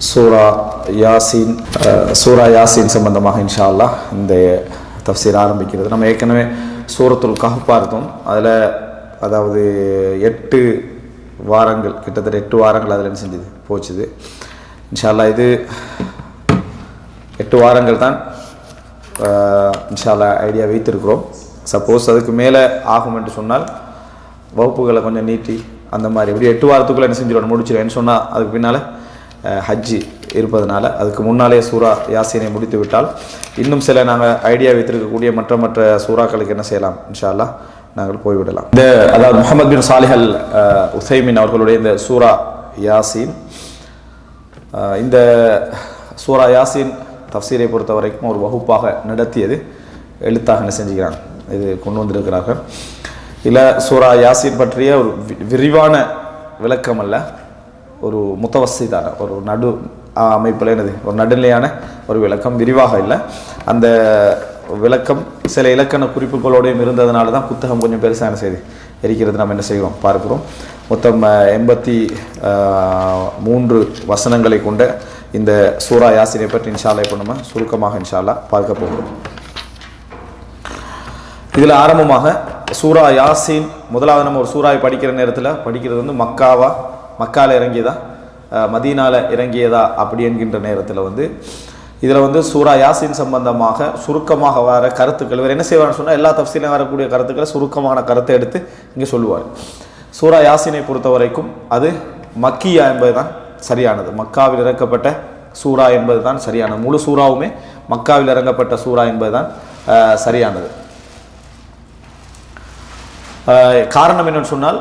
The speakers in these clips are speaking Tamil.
சூரா யாசின் சூரா யாசின் சம்பந்தமாக இன்ஷா அல்லாஹ் இந்த தஃசீர் ஆரம்பிக்கிறது. நம்ம ஏற்கனவே சூரத்துல் கஹ் பார்த்தோம். அதில் அதாவது எட்டு வாரங்கள் கிட்டத்தட்ட எட்டு வாரங்கள் அதில் என்ன செஞ்சது? போச்சுது. இன்ஷா இது எட்டு வாரங்கள் தான் இன்ஷால்லா இன்ஷா ஐடியா வைத்திருக்கிறோம். சப்போஸ் அதுக்கு மேலே ஆகும் என்று சொன்னால் வகுப்புகளை கொஞ்சம் நீட்டி அந்த மாதிரி. இப்படி எட்டு வாரத்துக்குள்ளே என்ன செஞ்சிடணும்? முடிச்சிருவேன் சொன்னால் அதுக்கு பின்னால் ஹஜ்ஜி இருப்பதனால அதுக்கு முன்னாலே சூரா யாசீனை முடித்து விட்டால் இன்னும் சில நாங்கள் ஐடியா வைத்திருக்கக்கூடிய மற்ற மற்ற சூறாக்களுக்கு என்ன செய்யலாம்? இன்ஷா அல்லாஹ் நாங்கள் போய்விடலாம். இந்த அதாவது முகமது பின் சாலிஹல் உசைமின் அவர்களுடைய இந்த சூரா யாசீன் இந்த சூரா யாசீன் தஃசீரை பொறுத்த வரைக்கும் ஒரு வகுப்பாக நடத்தியது. எழுத்தாக என்ன செஞ்சுக்கிறாங்க? இது கொண்டு வந்திருக்கிறார்கள். இல்லை சூரா யாசின் பற்றிய ஒரு வி- விரிவான விளக்கம் அல்ல ஒரு முத்தவசிதான ஒரு நடு அமைப்பில் என்னது? ஒரு நடுநிலையான ஒரு விளக்கம் விரிவாக இல்லை. அந்த விளக்கம் சில இலக்கண குறிப்புகளோடையும் இருந்ததுனால தான் புத்தகம் கொஞ்சம் பெருசான செய்தி இருக்கிறது நம்ம என்ன செய்வோம் பார்க்கிறோம். மொத்தம் எண்பத்தி மூன்று வசனங்களை கொண்ட இந்த சூரா யாசினை பற்றி இன்ஷால்லா இப்போ நம்ம சுருக்கமாக இன்ஷால்லா பார்க்க போகிறோம். இதில் ஆரம்பமாக சூரா யாசின் முதலாவது நம்ம ஒரு சூறாவை படிக்கிற நேரத்தில் படிக்கிறது வந்து மக்காவா மக்கால இறங்கியதா? அஹ், மதீனால இறங்கியதா? அப்படி என்கின்ற நேரத்தில் வந்து இதில் வந்து சூரா யாசின் சம்பந்தமாக சுருக்கமாக வர கருத்துக்கள் இவர் என்ன செய்வார்னு சொன்னால் எல்லா தப்சீலையும் வரக்கூடிய கருத்துக்களை சுருக்கமான கருத்தை எடுத்து இங்கே சொல்லுவார். சூரா யாசினை பொறுத்த வரைக்கும் அது மக்கியா என்பதுதான் சரியானது. மக்காவில் இறக்கப்பட்ட சூரா என்பது தான் சரியானது. முழு சூறாவுமே மக்காவில் இறங்கப்பட்ட சூரா என்பதுதான் தான் சரியானது. காரணம் என்னன்னு சொன்னால்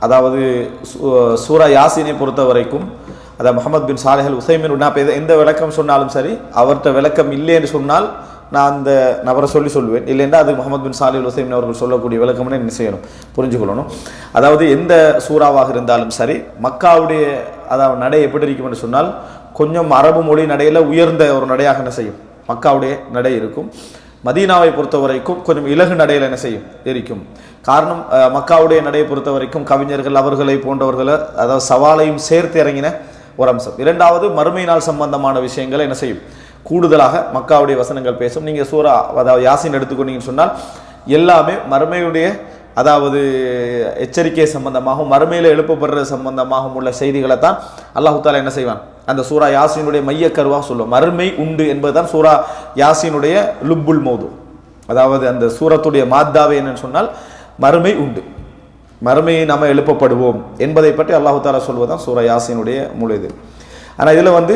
அதாவது சூ- சூரா யாசினை பொறுத்த வரைக்கும் அதை முகமது பின் சாலைகள் உசைமின் நான் இப்போ எந்த விளக்கம் சொன்னாலும் சரி அவர்கிட்ட விளக்கம் இல்லை என்று சொன்னால் நான் அந்த நபரை சொல்லி சொல்லுவேன். இல்லைன்னா அது முகமது பின் சாலி உசைமின் அவர்கள் சொல்லக்கூடிய விளக்கம்னு என்ன செய்யணும்? புரிஞ்சுக்கொள்ளணும். அதாவது எந்த சூறாவாக இருந்தாலும் சரி மக்காவுடைய அதாவது நடை எப்படி இருக்கும் என்று சொன்னால் கொஞ்சம் அரபு மொழி நடையில் உயர்ந்த ஒரு நடையாக என்ன செய்யும்? மக்காவுடைய நடை இருக்கும். மதீனாவை பொறுத்த வரைக்கும் கொஞ்சம் இலகு நடையில் என்ன செய்யும்? எரிக்கும். காரணம் மக்காவுடைய நடையை பொறுத்த வரைக்கும் கவிஞர்கள் அவர்களை போன்றவர்களை அதாவது சவாலையும் சேர்த்து இறங்கின ஒரு அம்சம். இரண்டாவது மறுமை நாள் சம்பந்தமான விஷயங்களை என்ன செய்யும்? கூடுதலாக மக்காவுடைய வசனங்கள் பேசும். நீங்கள் சூரா அதாவது யாசின் எடுத்துக்கொண்டீங்கன்னு சொன்னால் எல்லாமே மறுமையுடைய அதாவது எச்சரிக்கை சம்பந்தமாகவும் மறுமையில் எழுப்பப்படுற சம்பந்தமாகவும் உள்ள செய்திகளை தான் அல்லாஹு என்ன செய்வான்? அந்த சூரா யாசீனுடைய மையக்கருவாக சொல்லுவோம் மறுமை உண்டு என்பதுதான் சூரா யாசினுடைய லுப்புல் மோது. அதாவது அந்த சூரத்துடைய மாத்தாவே என்னன்னு சொன்னால் மறுமை உண்டு. மறுமையை நாம் எழுப்பப்படுவோம் என்பதை பற்றி அல்லாஹு தாலா சொல்வதுதான் சூரா யாசினுடைய முழு இது. ஆனால் இதில் வந்து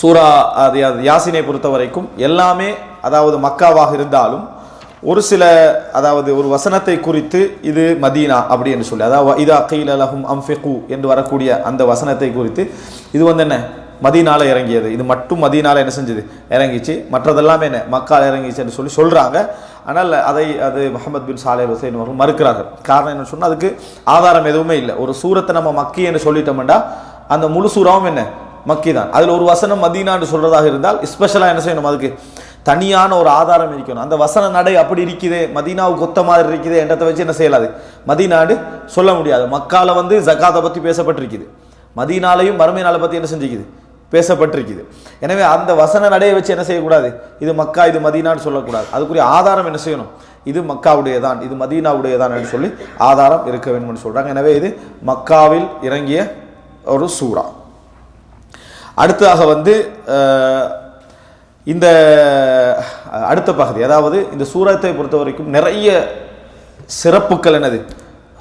சூரா அது யாசினை பொறுத்த வரைக்கும் எல்லாமே அதாவது மக்காவாக இருந்தாலும் ஒரு சில அதாவது ஒரு வசனத்தை குறித்து இது மதீனா அப்படி என்று சொல்லி அதாவது இதா கைல் அலஹும் அம்ஃபெகு என்று வரக்கூடிய அந்த வசனத்தை குறித்து இது வந்து என்ன? மதீனால இறங்கியது. இது மட்டும் மதீனால என்ன செஞ்சது? இறங்கிச்சு. மற்றதெல்லாம் என்ன? மக்கால் இறங்கிச்சு என்று சொல்லி சொல்கிறாங்க ஆனால் அதை அது முகமது பின் சாலே ஹுசைன் அவர்கள் மறுக்கிறார்கள். காரணம் என்ன சொன்னால் அதுக்கு ஆதாரம் எதுவுமே இல்லை. ஒரு சூரத்தை நம்ம மக்கி என்று சொல்லிட்டோம்டா அந்த முழு சூறாவும் என்ன? மக்கி தான். அதில் ஒரு வசனம் மதீனான்னு சொல்கிறதாக இருந்தால் ஸ்பெஷலாக என்ன செய்யணும் அதுக்கு? தனியான ஒரு ஆதாரம் இருக்கணும். அந்த வசன நடை அப்படி இருக்குது மதீனாவுக்கு ஒத்த மாதிரி இருக்குது என்றதை வச்சு என்ன செய்யலாது? மதீனாடு சொல்ல முடியாது. மக்கால வந்து ஜக்காத்தை பற்றி பேசப்பட்டிருக்குது. மதீனாலையும் மறுமை நாளை பற்றி என்ன செஞ்சுக்குது பேசப்பட்டிருக்குது. எனவே அந்த வசன நடையை வச்சு என்ன செய்யக்கூடாது? இது மக்கா இது மதீனான்னு சொல்லக்கூடாது. அதுக்குரிய ஆதாரம் என்ன செய்யணும்? இது மக்காவுடையதான் இது மதீனாவுடையதான் என்று சொல்லி ஆதாரம் இருக்க வேண்டும்னு சொல்றாங்க. எனவே இது மக்காவில் இறங்கிய ஒரு சூறா. அடுத்ததாக வந்து இந்த அடுத்த பகுதி அதாவது இந்த சூரத்தை பொறுத்த வரைக்கும் நிறைய சிறப்புகள் என்னது?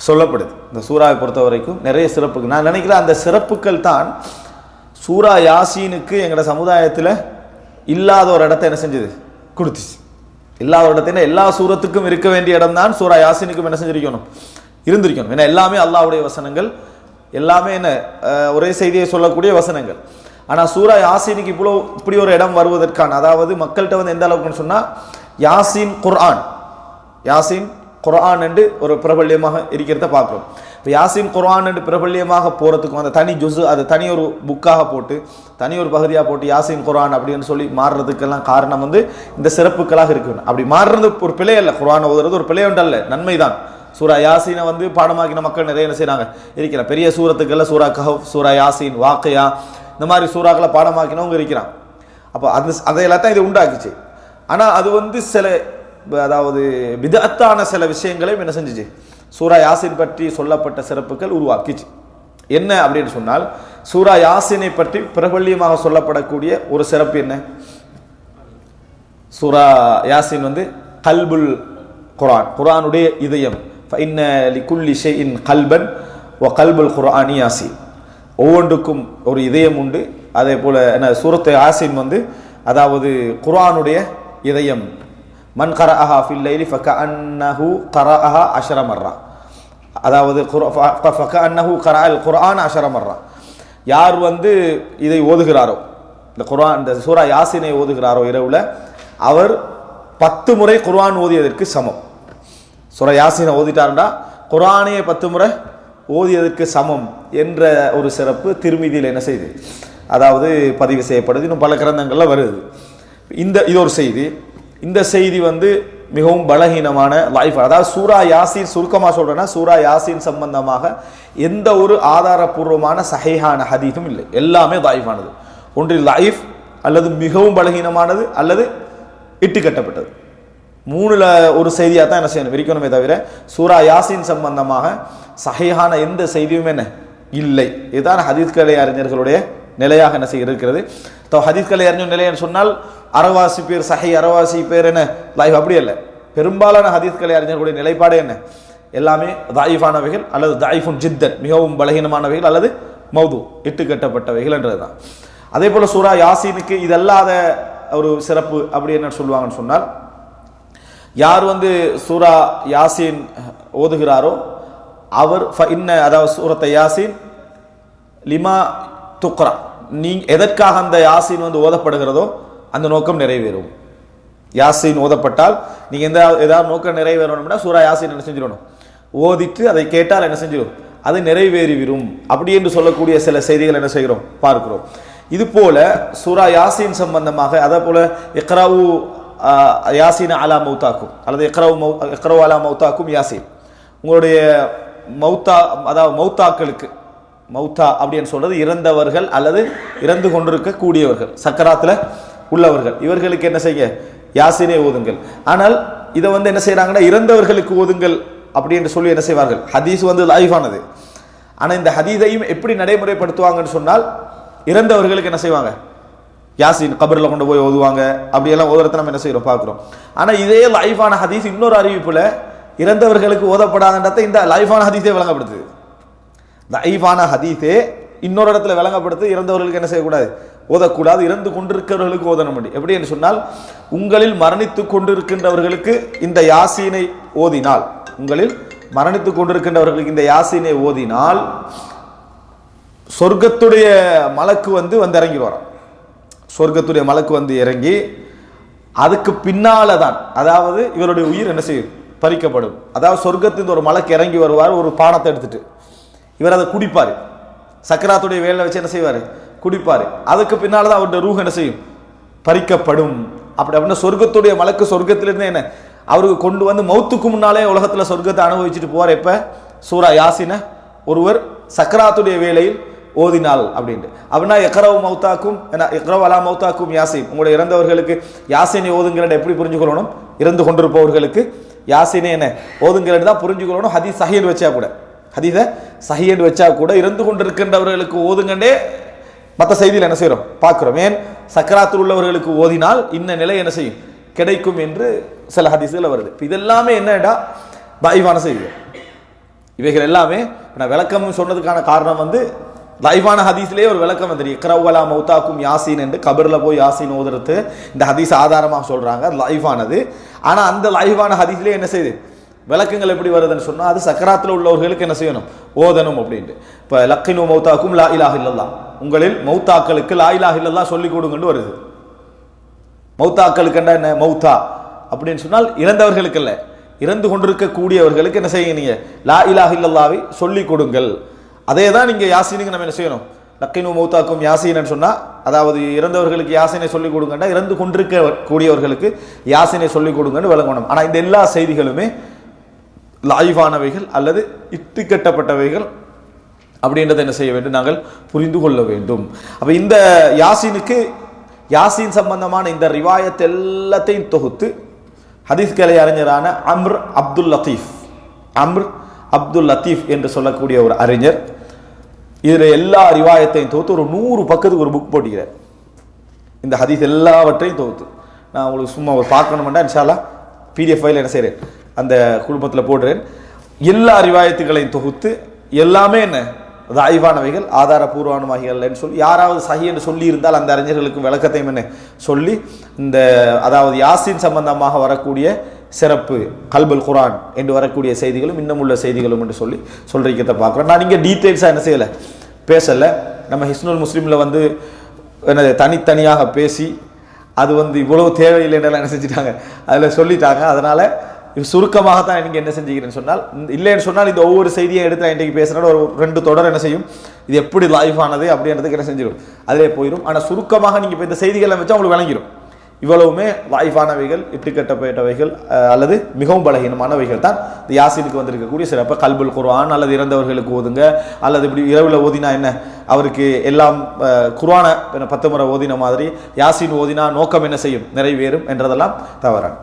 சொல்லப்படுது. இந்த சூறாவை பொறுத்த வரைக்கும் நிறைய சிறப்புகள். நான் நினைக்கிறேன் அந்த சிறப்புகள் தான் சூரா யாசீனுக்கு எங்களோட சமுதாயத்தில் இல்லாத ஒரு இடத்த என்ன செஞ்சது? கொடுத்துச்சு. இல்லாத ஒரு இடத்துல எல்லா சூரத்துக்கும் இருக்க வேண்டிய இடம் தான் சூரா யாசினுக்கும் என்ன செஞ்சிருக்கணும்? இருந்திருக்கணும். ஏன்னா எல்லாமே அல்லாவுடைய வசனங்கள் எல்லாமே என்ன ஒரே செய்தியை சொல்லக்கூடிய வசனங்கள். ஆனால் சூரா யாசீனுக்கு இவ்வளோ இப்படி ஒரு இடம் வருவதற்கான அதாவது மக்கள்கிட்ட வந்து எந்த அளவுக்குன்னு சொன்னால் யாசின் குர்ஆன். யாசின் குர்ஆன் என்று ஒரு பிரபல்யமாக இருக்கிறத பார்க்குறோம். இப்போ யாசின் குர்ஆன் என்று பிரபல்யமாக போகிறதுக்கும் அந்த தனி ஜுசு அது தனி ஒரு புக்காக போட்டு தனி ஒரு பகுதியாக போட்டு யாசின் குர்ஆன் அப்படின்னு சொல்லி மாறுறதுக்கெல்லாம் காரணம் வந்து இந்த சிறப்புகளாக இருக்கு அப்படி மாறுறது ஒரு பிழை அல்ல குர்ஆன் ஓதுறது ஒரு பிழை ஒன்றல்ல நன்மை தான் சூரா யாசீனை வந்து பாடமாக்கின மக்கள் நிறைய என்ன செய்கிறாங்க இருக்கிற பெரிய சூரத்துக்கெல்லாம் சூரா கஹப் சூரா யாசின் வாக்கையா இந்த மாதிரி சூறாக்களை பாடமாக்கினவங்க இருக்கிறான். அப்போ அது அதை எல்லாத்தையும் இது உண்டாக்குச்சு. ஆனால் அது வந்து சில அதாவது விதத்தான சில விஷயங்களையும் என்ன செஞ்சிச்சு? சூரா யாசின் பற்றி சொல்லப்பட்ட சிறப்புகள் உருவாக்கிச்சு. என்ன அப்படின்னு சொன்னால் சூரா யாசினை பற்றி பிரபல்யமாக சொல்லப்படக்கூடிய ஒரு சிறப்பு என்ன? சூரா யாசின் வந்து கல்புல் குரான் குரானுடைய இதயம். ஃபைன்ன லிகுல்லி ஷைஇன் கல்பன் ஓ கல்புல் குரான் யாசின். ஒவ்வொன்றுக்கும் ஒரு இதயம் உண்டு. அதே போல் என்ன சூரத்து ஆசின் வந்து அதாவது குர்ஆனுடைய இதயம். மன் கரஅஹா ஃபில்லைலி ஃபக்க அன்னஹு கர அஹா மர்ரா. அதாவது ஃபகஅன்னஹு கர அல் குரான் மர்ரா. யார் வந்து இதை ஓதுகிறாரோ இந்த குரான் இந்த சூரா யாசினை ஓதுகிறாரோ இரவுல அவர் பத்து முறை குர்ஆன் ஓதியதற்கு சமம். சூரா யாசினை ஓதிட்டாருண்டா குர்ஆனையே பத்து முறை ஓதியதற்கு சமம் என்ற ஒரு சிறப்பு திருமீதியில் என்ன செய்து? அதாவது பதிவு செய்யப்படுது. இன்னும் பல கிரந்தங்களில் வருது. இந்த இது ஒரு செய்தி. இந்த செய்தி வந்து மிகவும் பலகீனமான லைஃப் அதாவது சூரா யாசின் சுருக்கமாக சொல்கிறேன்னா சூரா யாசின் சம்பந்தமாக எந்த ஒரு ஆதாரபூர்வமான சகைகான ஹதீதும் இல்லை. எல்லாமே வாய்ப்பானது ஒன்று லைஃப் அல்லது மிகவும் பலகீனமானது அல்லது இட்டு கட்டப்பட்டது மூணுல ஒரு செய்தியாக தான் என்ன செய்யணும்? விரிக்கணுமே தவிர சூரா யாசின் சம்பந்தமாக சகையான எந்த செய்தியும் என்ன? இல்லை. இதுதான் ஹதீஸ் கலை அறிஞர்களுடைய நிலையாக என்ன செய்ய இருக்கிறது. தோ ஹதீஸ் கலை அறிஞர் நிலைன்னு சொன்னால் அறவாசி பேர் சஹை அறவாசி பேர் என்ன? லைஃப் அப்படி இல்லை பெரும்பாலான ஹதீஸ் கலை அறிஞர்களுடைய நிலைப்பாடு என்ன? எல்லாமே தாயிஃபானவைகள் அல்லது தாயிஃபுன் ஜித்தன் மிகவும் பலகீனமானவைகள் அல்லது மௌது இட்டு கட்டப்பட்டவைகள் என்றதுதான். அதே போல் சூரா யாசினுக்கு இதல்லாத ஒரு சிறப்பு அப்படி என்ன சொல்லுவாங்கன்னு சொன்னால் யார் வந்து சூரா யாசின் ஓதுகிறாரோ அவர் இன்ன அதாவது சூரத்தை யாசின் லிமா துக்ரா. நீ எதற்காக அந்த யாசின் வந்து ஓதப்படுகிறதோ அந்த நோக்கம் நிறைவேறும். யாசின் ஓதப்பட்டால் நீங்கள் எந்த ஏதாவது நோக்கம் நிறைவேறணும்னா சூரா யாசின் என்ன செஞ்சிடணும்? ஓதிட்டு அதை கேட்டால் என்ன செஞ்சிடும்? அது நிறைவேறிவிடும். அப்படி என்று சொல்லக்கூடிய சில செய்திகள் என்ன செய்கிறோம்? பார்க்கிறோம். இது போல சூரா யாசின் சம்பந்தமாக அதே போல இக்ராவு யாசீன் அலா மௌத்தாக்கும். அல்லது இக்ரவு மௌ இக்ரவு அலா மௌத்தாக்கும் யாசீன். உங்களுடைய மௌத்தா அதாவது மௌத்தாக்களுக்கு மௌத்தா அப்படின்னு சொல்றது இறந்தவர்கள் அல்லது இறந்து கொண்டிருக்கக்கூடியவர்கள் சக்கராத்தில் உள்ளவர்கள். இவர்களுக்கு என்ன செய்ய? யாசினை ஓதுங்கள். ஆனால் இதை வந்து என்ன செய்கிறாங்கன்னா இறந்தவர்களுக்கு ஓதுங்கள் அப்படி என்று சொல்லி என்ன செய்வார்கள்? ஹதீஸ் வந்து லைஃபானது ஆனால் இந்த ஹதீதையும் எப்படி நடைமுறைப்படுத்துவாங்கன்னு சொன்னால் இறந்தவர்களுக்கு என்ன செய்வாங்க? யாசின் கபரில் கொண்டு போய் ஓதுவாங்க. அப்படியெல்லாம் ஓதுறத நம்ம என்ன செய்யறோம் பார்க்குறோம். ஆனால் இதே லைஃபான ஹதீஸ் இன்னொரு அறிவிப்பில் இறந்தவர்களுக்கு ஓதப்படாதன்றதை இந்த லைஃபான ஹதீஸே விளங்கப்படுத்துது. லைஃபான ஹதீஸே இன்னொரு இடத்துல விளங்கப்படுத்து இறந்தவர்களுக்கு என்ன செய்யக்கூடாது? ஓதக்கூடாது. இறந்து கொண்டிருக்கிறவர்களுக்கு ஓதணும் முடியும் எப்படி என்று சொன்னால் உங்களில் மரணித்து கொண்டிருக்கின்றவர்களுக்கு இந்த யாசீனை ஓதினால் உங்களில் மரணித்து கொண்டிருக்கின்றவர்களுக்கு இந்த யாசீனை ஓதினால் சொர்க்கத்துடைய மலக்கு வந்து வந்து இறங்கி வரும். சொர்க்கத்துடைய மலக்கு வந்து இறங்கி அதுக்கு பின்னால தான் அதாவது இவருடைய உயிர் என்ன செய்யும்? பறிக்கப்படும். அதாவது சொர்க்கத்தின் ஒரு மலக்கு இறங்கி வருவார் ஒரு பானத்தை எடுத்துட்டு. இவர் அதை குடிப்பார். சக்கராத்துடைய வேலை வச்சு என்ன செய்வார்? குடிப்பார். அதுக்கு பின்னால் தான் அவருடைய ரூஹ் என்ன செய்யும்? பறிக்கப்படும். அப்படி அப்படின்னா சொர்க்கத்துடைய மலக்கு சொர்க்கத்திலிருந்து என்ன? அவருக்கு கொண்டு வந்து மௌத்துக்கு முன்னாலே உலகத்தில் சொர்க்கத்தை அனுபவிச்சுட்டு போவார். எப்ப? சூரா யாசின ஒருவர் சக்கராத்துடைய வேலையில் ஓதினால் அப்படின்ட்டு. அப்படின்னா எக்கரவு மௌத்தாக்கும் ஏன்னா எக்கரவு அலா மௌத்தாக்கும் யாசின். உங்களுடைய இறந்தவர்களுக்கு யாசினை ஓதுங்கிறத எப்படி புரிஞ்சுக்கொள்ளணும்? இறந்து கொண்டிருப்பவர்களுக்கு யாசினை என்ன? ஓதுங்கிறது தான் புரிஞ்சுக்கொள்ளணும். ஹதி சஹீன் வச்சா கூட. ஹதீஸை சஹீன் வச்சா கூட இறந்து கொண்டிருக்கின்றவர்களுக்கு ஓதுங்கண்டே மற்ற செய்தியில் என்ன செய்கிறோம்? பார்க்குறோம். ஏன்? சக்கராத்தில் உள்ளவர்களுக்கு ஓதினால் இன்ன நிலை என்ன செய்யும்? கிடைக்கும் என்று சில ஹதீஸ்கள் வருது. இதெல்லாமே என்னடா? பாய்வான செய்திகள் இவைகள் எல்லாமே நான் விளக்கம் சொன்னதுக்கான காரணம் வந்து லைவான ஹதீஸ்லேயே ஒரு விளக்கம் வந்து இக்ரவலா மௌத்தாக்கும் யாசின் என்று கபரில் போய் யாசின் ஓதுறது. இந்த ஹதீஸ் ஆதாரமாக சொல்கிறாங்க லைவானது ஆனால் அந்த லைவான ஹதீஸ்லேயே என்ன செய்யுது? விளக்கங்கள் எப்படி வருதுன்னு சொன்னால் அது சக்கராத்தில் உள்ளவர்களுக்கு என்ன செய்யணும்? ஓதணும் அப்படின்ட்டு. இப்போ லக்கினு மௌத்தாக்கும் லா இலாஹ் இல்லல்லா உங்களில் மௌத்தாக்களுக்கு லா இலாஹ் இல்லல்லா சொல்லி கொடுங்கன்னு வருது. மௌத்தாக்களுக்கு என்ன மௌத்தா. அப்படின்னு சொன்னால் இறந்தவர்களுக்கு இல்லை. இறந்து கொண்டிருக்கக்கூடியவர்களுக்கு என்ன செய்யுங்க நீங்க? லா இலாஹ் இல்லல்லாவை சொல்லி கொடுங்கள். அதே தான் நீங்கள் யாசினுக்கு நம்ம என்ன செய்யணும்? லக்கினு மௌத்தாக்கும் யாசீனன்னு சொன்னால் அதாவது இறந்தவர்களுக்கு யாசினை சொல்லிக் கொடுங்கன்னா இறந்து கொண்டிருக்க கூடியவர்களுக்கு யாசினை சொல்லிக் கொடுங்கன்னு விளங்கணும். ஆனால் இந்த எல்லா செய்திகளுமே லாய்வானவைகள் அல்லது இட்டுக்கட்டப்பட்டவைகள் அப்படின்றத என்ன செய்ய வேண்டும்? நாங்கள் புரிந்து கொள்ள வேண்டும். அப்போ இந்த யாசீனுக்கு யாசீன் சம்பந்தமான இந்த ரிவாயத் எல்லாத்தையும் தொகுத்து ஹதீஸ் கலை அறிஞரான அம்ர் அப்துல் லத்தீஃப் அம்ர் அப்துல் லத்தீஃப் என்று சொல்லக்கூடிய ஒரு அறிஞர் இதில் எல்லா ரிவாயத்தையும் தொகுத்து ஒரு நூறு பக்கத்துக்கு ஒரு புக் போட்டிக்கிறார் இந்த ஹதீஸ் எல்லாவற்றையும் தொகுத்து. நான் உங்களுக்கு சும்மா ஒரு பார்க்கணுமெண்டா இன்ஷால்லா பிடிஎஃப் ஃபைல் என்ன செய்கிறேன் அந்த குடும்பத்தில் போடுறேன். எல்லா ரிவாயத்துகளையும் தொகுத்து எல்லாமே என்ன? தாய்வானவைகள் ஆதாரபூர்வமானவைகள்னு சொல்லி யாராவது சஹி என்று சொல்லி இருந்தால் அந்த அறிஞர்களுக்கு விளக்கத்தையும் என்ன? சொல்லி இந்த அதாவது யாசின் சம்பந்தமாக வரக்கூடிய சிறப்பு கல்புல் குரான் என்று வரக்கூடிய செய்திகளும் இன்னும் உள்ள செய்திகளும் என்று சொல்லி சொல்றீக்கத்தை பார்க்குறோம். நான் இங்கே டீட்டெயில்ஸாக என்ன செய்யலை? பேசலை. நம்ம ஹிஸ்னுல் முஸ்லீமில் வந்து என்னது தனித்தனியாக பேசி அது வந்து இவ்வளவு தேவையில்லைன்னு என்ன செஞ்சுட்டாங்க? அதில் சொல்லிட்டாங்க. அதனால் சுருக்கமாக சுருக்கமாகத்தான் நீங்கள் என்ன செஞ்சுக்கிறேன்னு சொன்னால் இல்லைன்னு சொன்னால் இந்த ஒவ்வொரு செய்தியை எடுத்து இன்றைக்கு பேசுகிறோம் ஒரு ரெண்டு தொடர் என்ன செய்யும்? இது எப்படி லைஃப் ஆனது அப்படின்றதுக்கு என்ன செஞ்சிடும் அதிலே போயிடும் ஆனால் சுருக்கமாக நீங்கள் இப்போ இந்த செய்திகளை வச்சா அவங்களுக்கு விளங்கிடும் இவ்வளவுமே வாய்ஃபானவைகள் இட்டுக்கட்டப்பட்டவைகள் அல்லது மிகவும் பலகீனமானவைகள் தான். இந்த யாசீனுக்கு வந்திருக்கக்கூடிய சிறப்பு. கல்புல் குர்வான் அல்லது இறந்தவர்களுக்கு ஓதுங்க அல்லது இப்படி இரவில் ஓதினா என்ன? அவருக்கு எல்லாம் குர்வானை பத்து முறை ஓதின மாதிரி யாசின் ஓதினா நோக்கம் என்ன செய்யும்? நிறைவேறும் என்றதெல்லாம் தவறான.